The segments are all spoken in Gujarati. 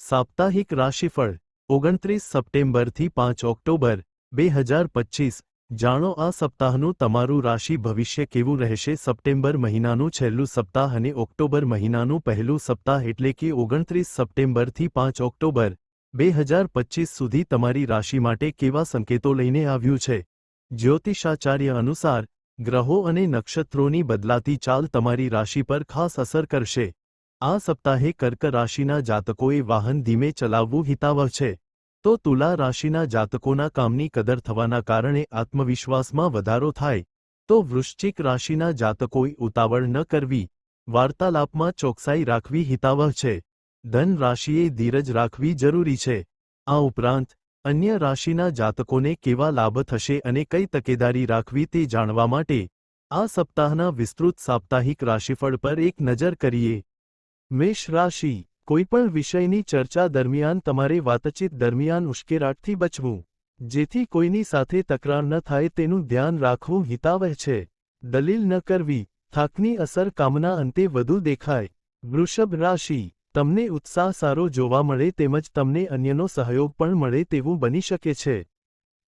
સાપ્તાહિક રાશિફળ, ઓગણત્રીસ સપ્ટેમ્બરથી પાંચ ઓક્ટોબર, બે હજાર પચીસ. જાણો આ સપ્તાહનું તમારું રાશિ ભવિષ્ય કેવું રહેશે? સપ્ટેમ્બર મહિનાનું છેલ્લું સપ્તાહ અને ઓક્ટોબર મહિનાનું પહેલું સપ્તાહ એટલે કે ઓગણત્રીસ સપ્ટેમ્બરથી પાંચ ઓક્ટોબર, બે હજાર પચીસ સુધી તમારી રાશિ માટે કેવા સંકેતો લઈને આવ્યું છે? જ્યોતિષાચાર્ય અનુસાર, ગ્રહો અને નક્ષત્રોની બદલાતી ચાલ તમારી રાશિ પર ખાસ અસર કરશે. આ સપ્તાહે કર્ક રાશિના જાતકોએ વાહન ધીમે ચલાવવું હિતાવહ છે. તો તુલા રાશિના જાતકોના કામની કદર થવાના કારણે આત્મવિશ્વાસમાં વધારો થાય. તો વૃશ્ચિક રાશિના જાતકોએ ઉતાવળ ન કરવી. વાર્તાલાપમાં ચોકસાઈ રાખવી હિતાવહ છે. ધન રાશિએ ધીરજ રાખવી જરૂરી છે. આ ઉપરાંત, અન્ય રાશિના જાતકોને કેવા લાભ થશે અને કઈ તકેદારી રાખવી તે જાણવા માટે, આ સપ્તાહના વિસ્તૃત સાપ્તાહિક રાશિફળ પર એક નજર કરીએ. મેષ રાશિ, કોઈપણ વિષયની ચર્ચા દરમિયાન તમારે વાતચીત દરમિયાન ઉશ્કેરાટથી બચવું. જેથી કોઈની સાથે તકરાર ન થાય તેનું ધ્યાન રાખવું હિતાવહ છે. દલીલ ન કરવી, થાકની અસર કામના અંતે વધુ દેખાય. વૃષભ રાશિ, તમને ઉત્સાહ સારો જોવા મળે તેમજ તમને અન્યનો સહયોગ પણ મળે તેવું બની શકે છે.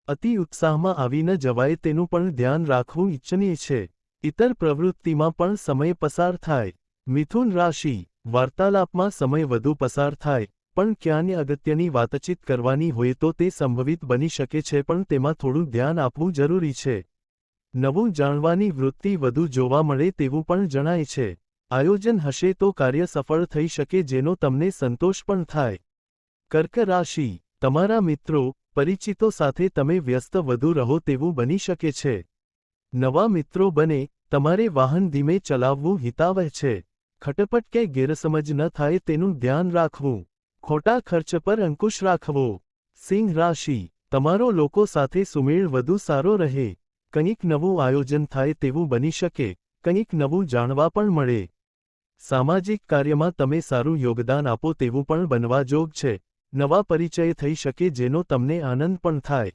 અતિ ઉત્સાહમાં આવી ન જવાય તેનું પણ ધ્યાન રાખવું ઇચ્છનીય છે. ઇતર પ્રવૃત્તિમાં પણ સમય પસાર થાય. મિથુન રાશિ વાર્તાલાપમાં સમય વધુ પસાર થાય, પણ ક્યાંને અગત્યની વાતચીત કરવાની હોય તો તે સંભવિત બની શકે છે પણ તેમાં થોડું ધ્યાન આપવું જરૂરી છે. નવું જાણવાની વૃત્તિ વધુ જોવા મળે તેવું પણ જણાય છે. આયોજન હશે તો કાર્ય સફળ થઈ શકે જેનો તમને સંતોષ પણ થાય. કર્ક રાશિ. તમારા મિત્રો, પરિચિતો સાથે તમે વ્યસ્ત વધુ રહો તેવું બની શકે છે. નવા મિત્રો બને, તમારે વાહન ધીમે ચલાવવું હિતાવહ છે. ખટપટ કે ગેરસમજ ન થાય તેનું ધ્યાન રાખવું. ખોટા ખર્ચ પર અંકુશ રાખવો. સિંહ રાશિ. તમારો લોકો સાથે સુમેળ વધુ સારો રહે. કંઈક નવું આયોજન થાય તેવું બની શકે. કંઈક નવું જાણવા પણ મળે. સામાજિક કાર્યમાં તમે સારું યોગદાન આપો તેવું પણ બનવા જોગ છે. નવા પરિચય થઈ શકે જેનો તમને આનંદ પણ થાય.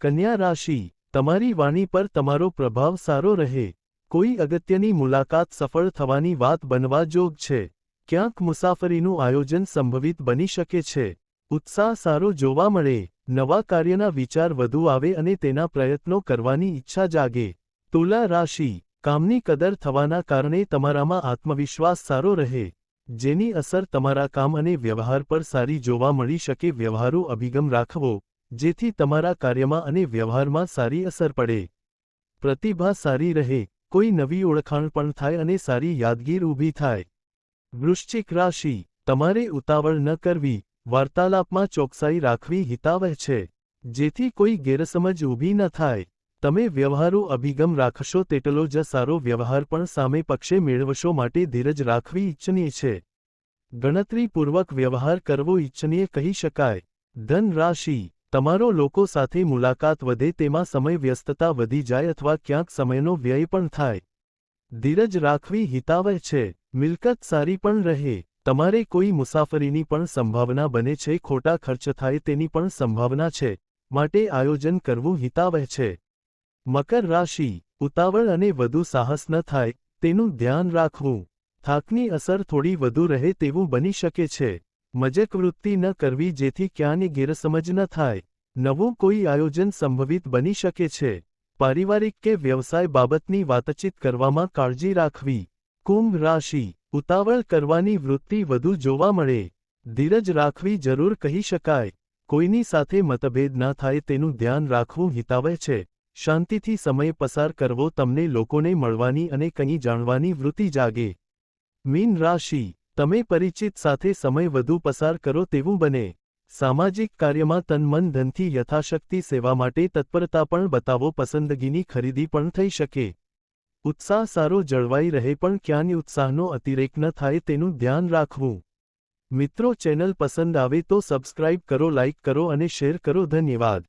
કન્યા રાશિ. તમારી વાણી પર તમારો પ્રભાવ સારો રહે. કોઈ અગત્યની મુલાકાત સફળ થવાની વાત બનવા જોગ છે. ક્યાંક મુસાફરીનું આયોજન સંભવિત બની શકે છે. ઉત્સાહ સારો જોવા મળે, નવા કાર્યના વિચાર વધુ આવે અને તેના પ્રયત્નો કરવાની ઈચ્છા જાગે. તુલા રાશિ, કામની કદર થવાના કારણે તમારામાં આત્મવિશ્વાસ સારો રહે. જેની અસર તમારા કામ અને વ્યવહાર પર સારી જોવા મળી શકે વ્યવહારુ અભિગમ રાખવો, જેથી તમારા કાર્યમાં અને વ્યવહારમાં સારી અસર પડે. પ્રતિભા સારી રહે કોઈ નવી ઓળખાણ પણ થાય અને સારી યાદગીર ઊભી થાય. વૃશ્ચિક રાશિ, તમારે ઉતાવળ ન કરવી, વાર્તાલાપમાં ચોકસાઈ રાખવી હિતાવહ છે. જેથી કોઈ ગેરસમજ ઊભી ન થાય. તમે વ્યવહારુ અભિગમ રાખશો તેટલો જ સારો વ્યવહાર પણ સામે પક્ષે મેળવશો માટે ધીરજ રાખવી ઇચ્છનીય છે. ગણતરીપૂર્વક વ્યવહાર કરવો ઇચ્છનીય કહી શકાય. ધન રાશિ તમારો લોકો સાથે મુલાકાત વધે તેમાં સમય વ્યસ્તતા વધી જાય અથવા ક્યાંક સમયનો વ્યય પણ થાય. ધીરજ રાખવી હિતાવહ છે. મિલકત સારી પણ રહે. તમારે કોઈ મુસાફરીની પણ સંભાવના બને છે. ખોટા ખર્ચ થાય તેની પણ સંભાવના છે. માટે આયોજન કરવું હિતાવહ છે. મકર રાશિ. ઉતાવળ અને વધુ સાહસ ન થાય. તેનું ધ્યાન રાખવું. થાકની અસર થોડી વધુ રહે તેવું બની શકે છે. મજકવૃત્તિ ન કરવી જેથી ક્યાંની ગેરસમજ ન થાય. નવું કોઈ આયોજન સંભવિત બની શકે છે. પારિવારિક કે વ્યવસાય બાબતની વાતચીત કરવામાં કાળજી રાખવી. કુંભ રાશિ. ઉતાવળ કરવાની વૃત્તિ વધુ જોવા મળે. ધીરજ રાખવી જરૂર કહી શકાય. કોઈની સાથે મતભેદ ના થાય તેનું ધ્યાન રાખવું હિતાવહ છે. શાંતિથી સમય પસાર કરવો તમને લોકોને મળવાની અને કંઈ જાણવાની વૃત્તિ જાગે. મીન રાશિ. તમે પરિચિત સાથે સમય વધુ પસાર કરો તેવું બને. સામાજિક કાર્યમાં તન મન ધનથી યથાશક્તિ સેવા માટે તત્પરતા પણ બતાવો, પસંદગીની ખરીદી પણ થઈ શકે. ઉત્સાહ સારો જળવાઈ રહે પણ ક્યાંય ઉત્સાહનો અતિરેક ન થાય તેનું ધ્યાન રાખવું. મિત્રો ચેનલ પસંદ આવે તો સબસ્ક્રાઇબ કરો, લાઇક કરો અને શેર કરો. ધન્યવાદ.